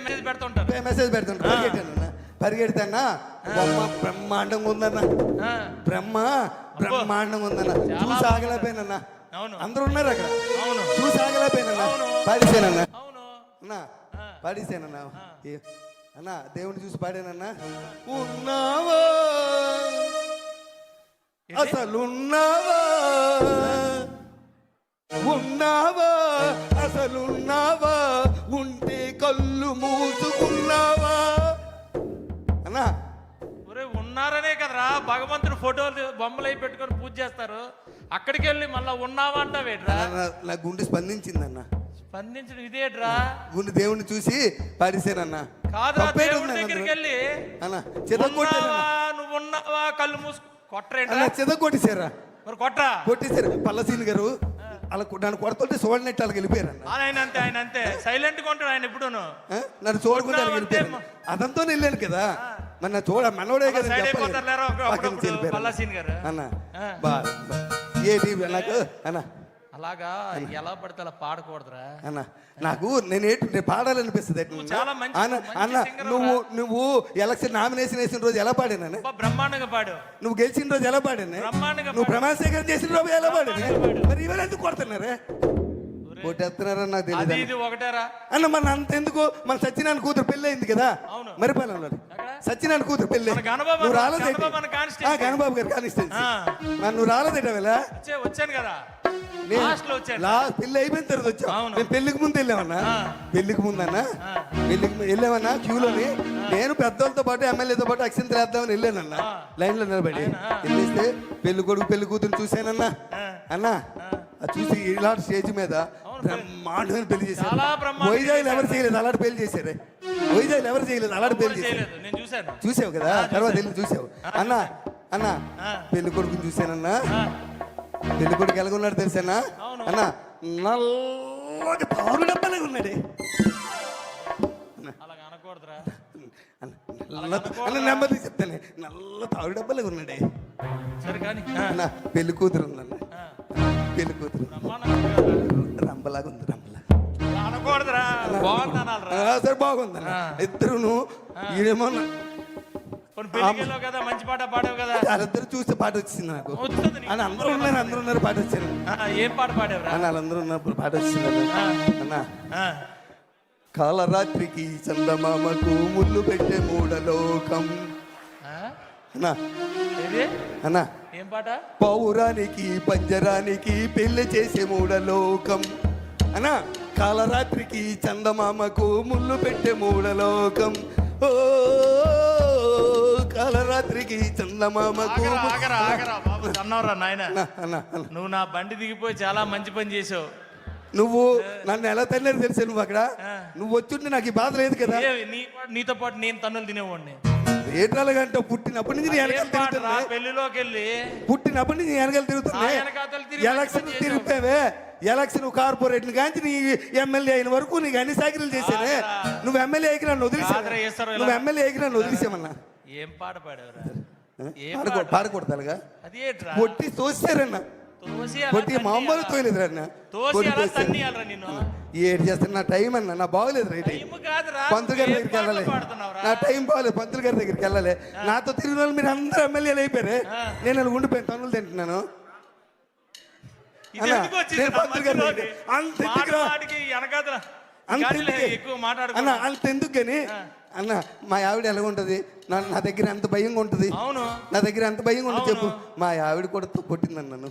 Message పెడుతుంటారు. Message పరిగెడతానా బొమ్మ బ్రహ్మాండంగా ఉందన్న. బ్రహ్మ బ్రహ్మాండంగా ఉందన్న. చూసి ఆగలేకపోయినన్నా. అవును. అందరూ ఉన్నారు అక్కడ. అవును. చూసి ఆగలేకపోయినన్నా. అవును. పాడిసానన్నా. అన్నా పాడిసానన్నా. అన్నా దేవుని చూసి పాడానన్నా. ఉన్నావా? అసలున్నావా? ఉన్నావా కళ్ళు మూసుకున్నావా? అన్నా. ఒరే ఉన్నారనే కదరా. భగవంతుడు ఫోటోలు బొమ్మలు అవి పెట్టుకొని పూజ చేస్తారు. అక్కడికి వెళ్ళి మళ్ళా ఉన్నావా అంటావేట్రా? నా- నా గుండె స్పందించిందన్న. స్పందించడం ఇదేట్రా? గుండె దేవుని చూసి పాడిసానన్నా కాదురా తప్పేం దేవుడి ఉందన్న దగ్గరికి అందులో? వెళ్ళి అన్న చెదగొట్టారన్న ఉన్నావా నువ్వు ఉన్నావా కళ్ళు మూసు కొట్టరేంట్రా? అన్న చెదగొట్టేశారా మరి కొట్టరా? కొట్టేశారు. పల్లసీని గారు అలా నన్ను కొడుతుంటే చూడనట్టు వాళ్ళకి వెళ్ళిపోయారన్న. ఆయన అంతే ఆయన అంతే. సైలెంట్గా ఉంటాడు ఆయన ఎప్పుడూను. ఆ? నన్ను చూడకుండా వెళ్ళిపోయారు. అదంతా వెళ్ళాను కదా. మరి నా చూడ మనోడే కదా వెళ్ళిపోయారు. పల్లాసీన్ గారు. అన్న. బా. ఏంటి నాకు అన్న. అలాగా ఎలా పడితే అలా పాడకూడదురా. అన్న నాకు నేను ఏంటి నేను పాడాలనిపిస్తుంది చాలా మంచి- అన్న మంచి అన్న singer నువ్వు నువ్వు ఎలక్షన్ నామినేషన్ వేసిన రోజు ఎలా పాడాను అబ్బా, బ్రహ్మాండంగా పాడు నువ్వు గెలిచిన రోజు ఎలా పాడాను బ్రహ్మాండంగా నువ్వు ప్రమాణ స్వీకారం చేసిన రోజు ఎలా పాడాను. మరి ఇవాళ ఎందుకు కొడుతున్నారే? కొట్టేస్తున్నారని నాకు అది తెలియదు ఇది ఒకటేరా. అన్న మన అంత ఎందుకు? మన సత్యనారాయణ కూతురు పెళ్ళి అయింది కదా. అవును. మరిపాలెంలో ఎక్కడ? సత్యనారాయణ కూతురు పెళ్ళి. నువ్వు అన్న- రాలేదేంటి? గణబాబు అన్న గారు కానిస్టెన్సీ నువ్వు రాలేదేట వచ్చే వచ్చాను కదా. లాస్ట్ పెళ్ళి అయిపోయిన తర్వాత అవును. నేను పెళ్ళికి ముందు వెళ్ళామన్నా. పెళ్ళికి ముందన్నా? ఆ. పెళ్ళికి వెళ్ళామన్నా క్యూలోని? నేను పెద్దోళ్ళతో పాటు ఎమ్మెల్యేతో పాటు అక్షంతలు వేద్దామని వెళ్ళానన్నా. ఆ. లైన్లో నిలబడి. వెళ్ళేస్తే పెళ్ళి కొడుకు పెళ్ళి కూతురు చూశానన్నా. ఆ. అన్నా చూసి ఇలాంటి స్టేజ్ మీద. బ్రహ్మాండమైన పెళ్ళి చేశారు. చాలా బ్రహ్మాండంగా వైజాగ్ ఎవరు చేయలేదు అలాంటి పెళ్ళి చేశారే. వైజాగ్ ఎవరు చేయలేదు? అలాంటి పెళ్ళి చేశారు చేయలేదు. నేను చూశాను. చూసావు కదా? తర్వాత. వెళ్ళి చూసావు. అన్న అన్న. పెళ్ళి కొడుకుని చూశానన్నా. పెళ్ళి కొడుకు ఎలాగున్నాడు తెలుసానా. అన్న నల్లటి పాలు డబ్బలే ఉన్నాడే. అన్న, నెమ్మది చెప్తానే. నల్ల తాడు డబ్బలే ఉన్నాడే. సరే కానీ అన్న పెళ్ళి కూతురు ఉందన్న. పెళ్ళి కూతురు. బ్రహ్మాండంగా ఉంది అనకూడదురా బాగుంది అనాలరా సరే బాగుందన్న. ఆ. ఇద్దరును ఈడేమో కొన్ని పెళ్ళికి వెళ్ళావు కదా మంచి పాట పాడావు కదా. వాళ్ళిద్దరు చూస్తే పాట వచ్చింది నాకు. అని అందరూ ఉన్నారు అందరూ ఉన్నారు పాట వచ్చింది. ఏం పాట పాడావురా? అన్న వాళ్ళందరూ ఉన్నప్పుడు పాట వచ్చింది. అన్న. కాలరాత్రికి చందమామకు ముళ్ళు పెట్టే మూడలోకం? అన్నా. అన్నా. ఏం పాట? పౌరానికి పంజరానికి పెళ్ళి చేసే మూడలోకం అన్నా. కాలరాత్రికి చందమామకు ముళ్ళు పెట్టే మూడలోకం ఓ కాలరాత్రికి చందమామకు అన్నవరా నాయన. నువ్వు నా బండి దిగిపోయి చాలా మంచి పని చేసావు. నువ్వు నన్ను ఎలా తల్లేదు తెలుసు నువ్వు అక్కడ. నువ్వు వచ్చుంటే నాకు ఈ బాధ లేదు కదా? నీతో పాటు నేను తన్నులు తినేవాడిని. ఏటాలుగంటే పుట్టినప్పటి నుంచి వెనకాల తిరుగుతున్నా పెళ్ళిలోకి వెళ్ళి పుట్టినప్పటి నుంచి వెనకాల తిరుగుతున్నా ఆ వెనకాతల తిరిగి ఎలక్షన్ తిరిగిపోయావే ఎలక్షన్ కార్పొరేట్ కాంచి నీ ఎమ్మెల్యే అయిన వరకు నీకు అన్ని సైకిల్ చేశానే. నువ్వు ఎమ్మెల్యే ఎక్కి నన్ను ఇలా. నువ్వు ఎమ్మెల్యే ఎక్కి నన్ను వదిలేసామన్నా ఏం పాట పాడావురా? పాడకూడదు పాట? పాడకూడదుగా అది ఏంట్రా? కొట్టి మామూలు తన్నియాలరా నిన్ను. ఏడు చేస్తాను నా టైం అన్న నా బాగోలేదు రైట్ పంతులు గారి దగ్గరికి వెళ్ళాలి? నా టైం బాగలేదు పంతులు గారి దగ్గరికి వెళ్ళాలి. నాతో తిరిగిన వాళ్ళు మీరు అందరూ ఎమ్మెల్యేలు అయిపోయారు. నేను అలా ఉండిపోయాను తనులు తింటున్నాను. అన్నా, అంత ఎందుకే? అన్న కానీ అన్న మా ఆవిడ ఎలా ఉంటది నా దగ్గర ఎంత భయంగా ఉంటది? నా దగ్గర ఎంత భయంగా ఉంటుంది చెప్పు. మా ఆవిడ కూడా కొట్టిందన్న నన్ను.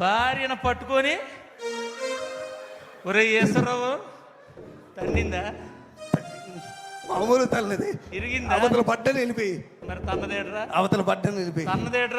భార్యను పట్టుకొని ఒరే ఈశ్వరరావు తన్నిందా? మామూలు తల్లది. ఇరిగిందా? అవతల పడ్డని వెళ్ళిపోయి మరి తన్నదేట్రా అవతల పడ్డని వెళ్ళిపోయి తన్నదేట్రా